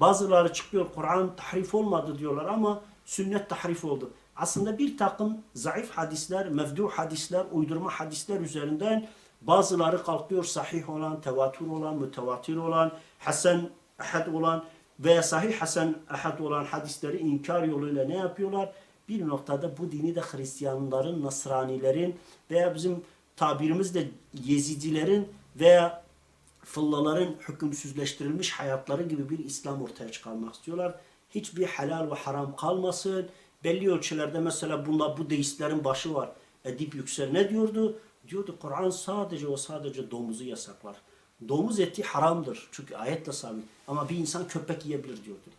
Bazıları çıkıyor Kur'an tahrif olmadı diyorlar ama sünnet tahrif oldu. Aslında bir takım zayıf hadisler, mevdu hadisler, uydurma hadisler üzerinden bazıları kalkıyor sahih olan, tevatür olan, mütevatir olan, hasen ahad olan veya sahih hasen ahad olan hadisleri inkar yoluyla ne yapıyorlar? Bir noktada bu dini de Hristiyanların, Nasranilerin veya bizim tabirimizde Yezidilerin veya fıllaların hükümsüzleştirilmiş hayatları gibi bir İslam ortaya çıkarmak istiyorlar. Hiçbir helal ve haram kalmasın. Belli ölçülerde mesela bunlar bu deistlerin başı var. Edip Yüksel ne diyordu? Diyordu Kur'an sadece ve sadece domuzu yasaklar. Domuz eti haramdır. Çünkü ayetle sabit. Ama bir insan köpek yiyebilir diyordu.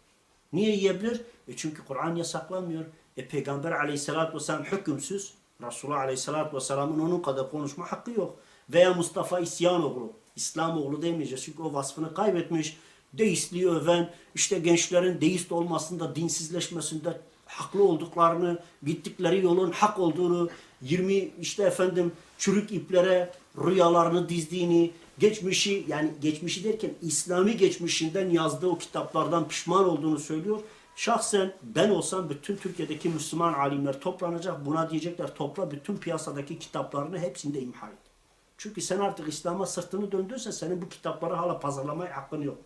Niye yiyebilir? E çünkü Kur'an yasaklamıyor. E Peygamber aleyhissalatü vesselam hükümsüz. Resulullah aleyhissalatü vesselamın onun kadar konuşma hakkı yok. Veya Mustafa İsyanoğlu. İslamoğlu demeyeceğiz çünkü o vasfını kaybetmiş. Deistliği öven, işte gençlerin deist olmasında, dinsizleşmesinde haklı olduklarını, gittikleri yolun hak olduğunu, 20 işte efendim çürük iplere rüyalarını dizdiğini, geçmişi yani geçmişi derken İslami geçmişinden yazdığı o kitaplardan pişman olduğunu söylüyor. Şahsen ben olsam bütün Türkiye'deki Müslüman alimler toplanacak. Buna diyecekler topla bütün piyasadaki kitaplarını hepsini de imha et. Çünkü sen artık İslam'a sırtını döndürsen senin bu kitapları hala pazarlamaya hakkın yok.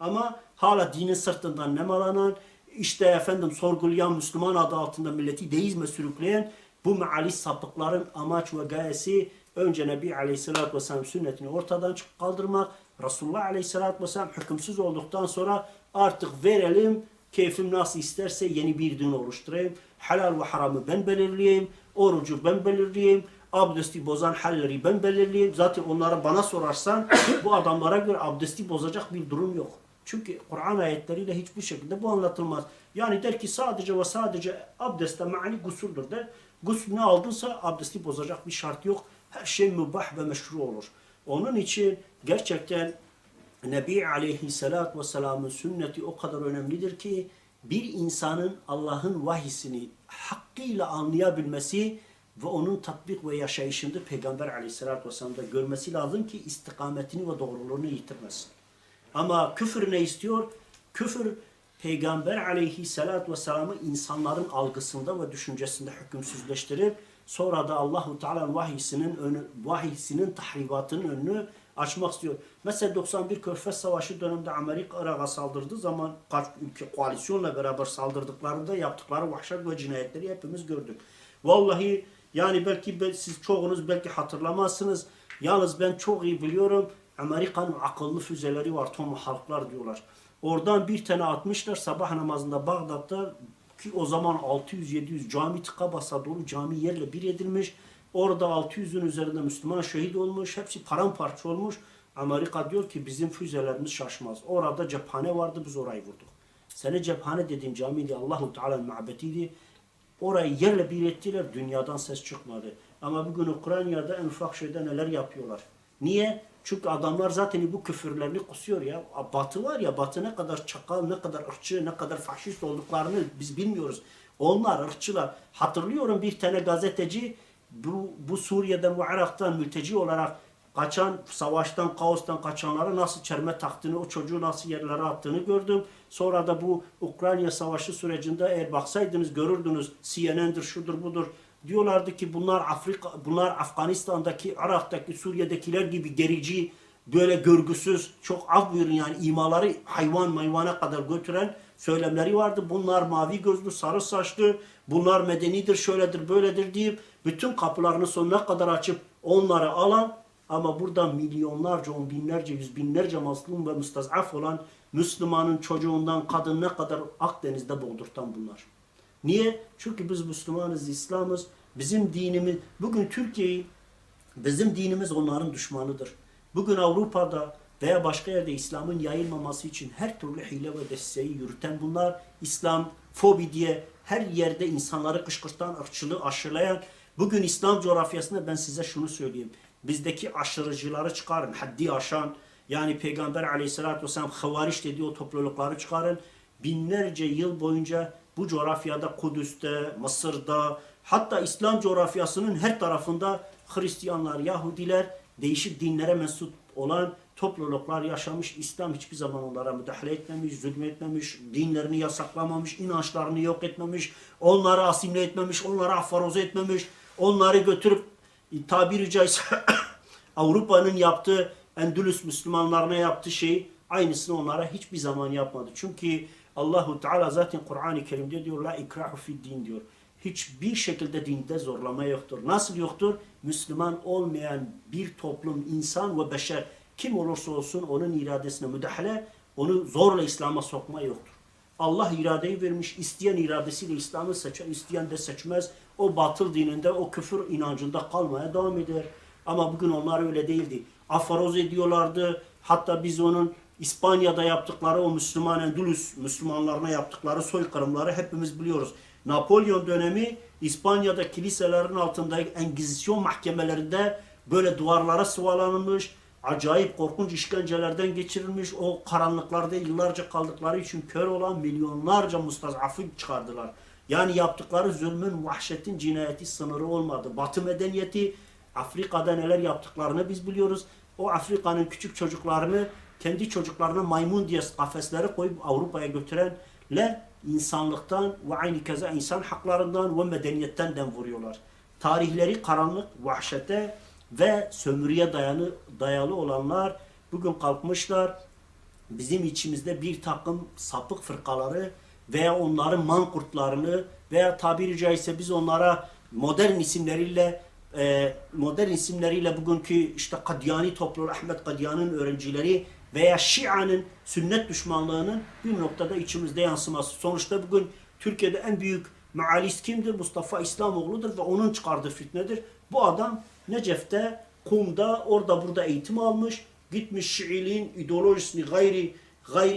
Ama hala dinin sırtından nemalanan, işte efendim sorgulayan Müslüman adı altında milleti deizme sürükleyen bu meali sapıkların amaç ve gayesi önce Nebi Aleyhisselatü Vesselam sünnetini ortadan kaldırmak, Resulullah Aleyhisselatü Vesselam hükümsüz olduktan sonra artık verelim, keyfim nasıl isterse yeni bir din oluşturayım, helal ve haramı ben belirleyeyim, orucu ben belirleyeyim, abdesti bozan halleri ben belirleyeyim. Zaten onlara bana sorarsan bu adamlara göre abdesti bozacak bir durum yok. Çünkü Kur'an ayetleriyle hiçbir şekilde bu anlatılmaz. Yani der ki sadece ve sadece abdestte mani gusuldür der. Gusül ne aldınsa abdesti bozacak bir şart yok. Her şey mübah ve meşru olur. Onun için gerçekten Nebi Aleyhisselatü Vesselam'ın sünneti o kadar önemlidir ki bir insanın Allah'ın vahisini hakkıyla anlayabilmesi ve onun tatbik ve yaşayışında Peygamber Aleyhisselatü Vesselam'da görmesi lazım ki istikametini ve doğruluğunu yitirmesin. Ama küfür ne istiyor? Küfür Peygamber aleyhissalatü vesselam'ı insanların algısında ve düşüncesinde hükümsüzleştirip sonra da Allahu Teala'nın vahyisinin önü, vahyisinin tahribatının önünü açmak istiyor. Mesela 91 Körfez Savaşı döneminde Amerika Irak'a saldırdığı zaman kaç ülke koalisyonla beraber saldırdıklarında yaptıkları vahşet ve cinayetleri hepimiz gördük. Vallahi yani belki be- siz çoğunuz belki hatırlamazsınız. Yalnız ben çok iyi biliyorum. Amerika'nın akıllı füzeleri var. Tomahawk'lar diyorlar. Oradan bir tane atmışlar sabah namazında Bağdat'ta ki o zaman 600-700 cami tıka basa dolu cami yerle bir edilmiş. Orada 600'ün üzerinde Müslüman şehit olmuş. Hepsi paramparça olmuş. Amerika diyor ki bizim füzelerimiz şaşmaz. Orada cephane vardı biz orayı vurduk. Sene cephane dediğim camiydi Allahu Teala'nın mabetiydi. Orayı yerle bir ettiler. Dünyadan ses çıkmadı. Ama bugün Ukrayna'da en ufak şeyde neler yapıyorlar. Niye? Çünkü adamlar zaten bu küfürlerini kusuyor ya. Batı var ya, Batı ne kadar çakal, ne kadar ırkçı, ne kadar faşist olduklarını biz bilmiyoruz. Onlar ırkçılar. Hatırlıyorum bir tane gazeteci bu, bu Suriye'den ve Irak'tan mülteci olarak kaçan, savaştan, kaostan kaçanlara nasıl çerme taktığını, o çocuğu nasıl yerlere attığını gördüm. Sonra da bu Ukrayna savaşı sürecinde eğer baksaydınız görürdünüz CNN'dir, şudur budur. Diyorlardı ki bunlar Afrika, bunlar Afganistan'daki, Irak'taki, Suriye'dekiler gibi gerici, böyle görgüsüz, çok af buyurun yani imaları hayvan mayvana kadar götüren söylemleri vardı. Bunlar mavi gözlü, sarı saçlı, bunlar medenidir, şöyledir, böyledir deyip bütün kapılarını sonuna kadar açıp onları alan ama burada milyonlarca, on binlerce, yüz binlerce mazlum ve müstazaf olan Müslümanın çocuğundan kadınına kadar Akdeniz'de boğdurtan bunlar. Niye? Çünkü biz Müslümanız, İslam'ız. Bizim dinimiz, bugün Türkiye'yi, bizim dinimiz onların düşmanıdır. Bugün Avrupa'da veya başka yerde İslam'ın yayılmaması için her türlü hile ve desteği yürüten bunlar, İslam fobi diye her yerde insanları kışkırtan, ırkçılığı aşılayan, bugün İslam coğrafyasında ben size şunu söyleyeyim. Bizdeki aşırıcıları çıkarın, haddi aşan, yani Peygamber aleyhissalatü vesselam havariş dediği o toplulukları çıkarın. Binlerce yıl boyunca bu coğrafyada Kudüs'te, Mısır'da, hatta İslam coğrafyasının her tarafında Hristiyanlar, Yahudiler, değişik dinlere mensup olan topluluklar yaşamış. İslam hiçbir zaman onlara müdahale etmemiş, zulmetmemiş, dinlerini yasaklamamış, inançlarını yok etmemiş, onları asimle etmemiş, onları aforoz etmemiş, onları götürüp tabiri caizse Avrupa'nın yaptığı Endülüs Müslümanlarına yaptığı şey aynısını onlara hiçbir zaman yapmadı. Çünkü Allahu Teala zaten Kur'an-ı Kerim'de diyor la ikrahu fid din diyor. Hiçbir şekilde dinde zorlama yoktur. Nasıl yoktur? Müslüman olmayan bir toplum, insan ve beşer kim olursa olsun onun iradesine müdahale, onu zorla İslam'a sokma yoktur. Allah iradeyi vermiş, isteyen iradesiyle İslam'ı seçer, isteyen de seçmez. O batıl dininde, o küfür inancında kalmaya devam eder. Ama bugün onlar öyle değildi. Afaroz ediyorlardı. Hatta biz onun İspanya'da yaptıkları o Müslüman Endülüs Müslümanlarına yaptıkları soykırımları hepimiz biliyoruz. Napolyon dönemi İspanya'da kiliselerin altında Engizisyon mahkemelerinde böyle duvarlara sıvalanmış, acayip korkunç işkencelerden geçirilmiş, o karanlıklarda yıllarca kaldıkları için kör olan milyonlarca mustazafı çıkardılar. Yani yaptıkları zulmün, vahşetin, cinayeti sınırı olmadı. Batı medeniyeti Afrika'da neler yaptıklarını biz biliyoruz. O Afrika'nın küçük çocuklarını kendi çocuklarına maymun diye kafeslere koyup Avrupa'ya götürenler insanlıktan ve aynı keza insan haklarından ve medeniyetten dem vuruyorlar. Tarihleri karanlık, vahşete ve sömürüye dayanı, dayalı olanlar bugün kalkmışlar bizim içimizde bir takım sapık fırkaları veya onların mankurtlarını veya tabiri caizse biz onlara modern isimleriyle e, modern isimleriyle bugünkü işte Kadyani topluluğu Ahmet Kadyan'ın öğrencileri veya Şia'nın sünnet düşmanlığının bir noktada içimizde yansıması. Sonuçta bugün Türkiye'de en büyük mealist kimdir? Mustafa İslamoğlu'dur ve onun çıkardığı fitnedir. Bu adam Necef'te, Kum'da, orada burada eğitim almış. Gitmiş Şiiliğin ideolojisini gayri gayri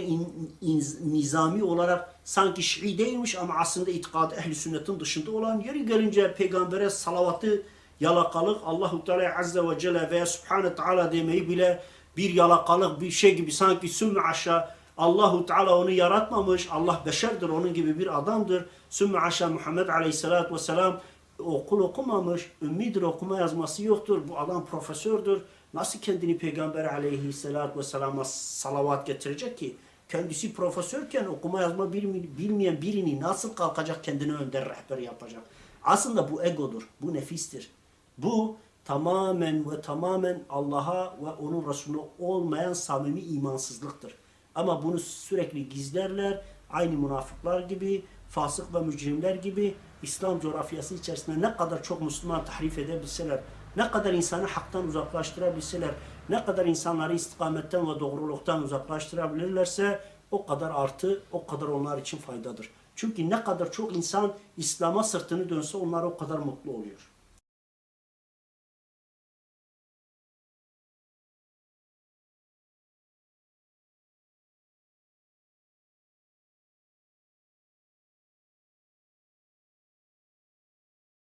in- nizami olarak sanki Şii değilmiş ama aslında itikadı ehli sünnetin dışında olan yeri gelince peygambere salavatı yalakalık Allahu Teala Azze ve Celle veya Subhanahu Teala demeyi bile bir yalakalık bir şey gibi sanki sümme aşağı Allahu Teala onu yaratmamış. Allah beşerdir onun gibi bir adamdır. Sümme aşağı Muhammed Aleyhisselatü Vesselam okul okumamış. Ümmidir okuma yazması yoktur. Bu adam profesördür. Nasıl kendini Peygamber Aleyhisselatü Vesselam'a salavat getirecek ki? Kendisi profesörken okuma yazma bilmeyen birini nasıl kalkacak kendini önder rehber yapacak? Aslında bu egodur. Bu nefistir. Bu tamamen ve tamamen Allah'a ve onun Resulüne olmayan samimi imansızlıktır. Ama bunu sürekli gizlerler. Aynı münafıklar gibi, fasık ve mücrimler gibi İslam coğrafyası içerisinde ne kadar çok Müslüman tahrif edebilseler, ne kadar insanı haktan uzaklaştırabilseler, ne kadar insanları istikametten ve doğruluktan uzaklaştırabilirlerse o kadar artı, o kadar onlar için faydadır. Çünkü ne kadar çok insan İslam'a sırtını dönse onlar o kadar mutlu oluyor.